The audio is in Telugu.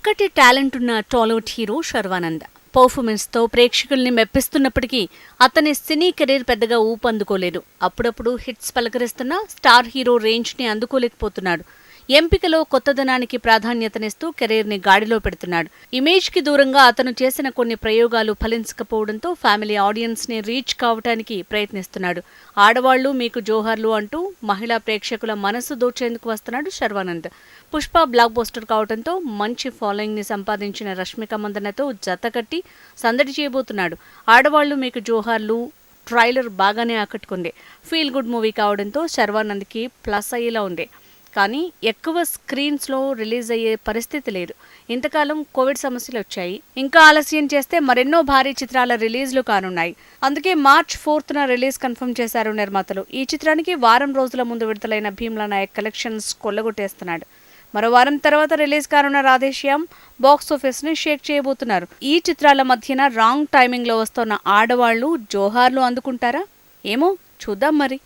చక్కటి టాలెంట్ ఉన్న టాలీవుడ్ హీరో శర్వానంద్. పర్ఫార్మెన్స్తో ప్రేక్షకుల్ని మెప్పిస్తున్నప్పటికీ అతని సినీ కెరీర్ పెద్దగా ఊపందుకోలేదు. అప్పుడప్పుడు హిట్స్ పలకరిస్తున్న స్టార్ హీరో రేంజ్ని అందుకోలేకపోతున్నాడు. ఎంపికలో కొత్తదనానికి ప్రాధాన్యతనిస్తూ కెరీర్ని గాడిలో పెడుతున్నాడు. ఇమేజ్కి దూరంగా అతను చేసిన కొన్ని ప్రయోగాలు ఫలించకపోవడంతో ఫ్యామిలీ ఆడియన్స్ని రీచ్ కావటానికి ప్రయత్నిస్తున్నాడు. ఆడవాళ్ళు మీకు జోహర్లు అంటూ మహిళా ప్రేక్షకుల మనసు దోచేందుకు వస్తున్నాడు శర్వానంద్. పుష్ప బ్లాక్ బోస్టర్ కావడంతో మంచి ఫాలోయింగ్ని సంపాదించిన రష్మిక మందనతో జతకట్టి సందడి చేయబోతున్నాడు. ఆడవాళ్ళు మీకు జోహార్లు ట్రైలర్ బాగానే ఆకట్టుకుంది. ఫీల్ గుడ్ మూవీ కావడంతో శర్వానంద్కి ప్లస్ అయ్యేలా ఉంది. కానీ ఎక్కువ స్క్రీన్స్లో రిలీజ్ అయ్యే పరిస్థితి లేదు. ఇంతకాలం కోవిడ్ సమస్యలు వచ్చాయి. ఇంకా ఆలస్యం చేస్తే మరెన్నో భారీ చిత్రాల రిలీజ్లు కానున్నాయి. అందుకే మార్చ్ ఫోర్త్న రిలీజ్ కన్ఫర్మ్ చేశారు నిర్మాతలు. ఈ చిత్రానికి వారం రోజుల ముందు విడుదలైన భీమ్లా నాయక్ కలెక్షన్స్ కొల్లగొట్టేస్తున్నాడు. మరో వారం తర్వాత రిలీజ్ కానున్న రాధేశ్యామ్ బాక్స్ని షేక్ చేయబోతున్నారు. ఈ చిత్రాల మధ్యన రాంగ్ టైమింగ్లో వస్తున్న ఆడవాళ్ళు జోహార్లు అందుకుంటారా? ఏమో చూద్దాం మరి.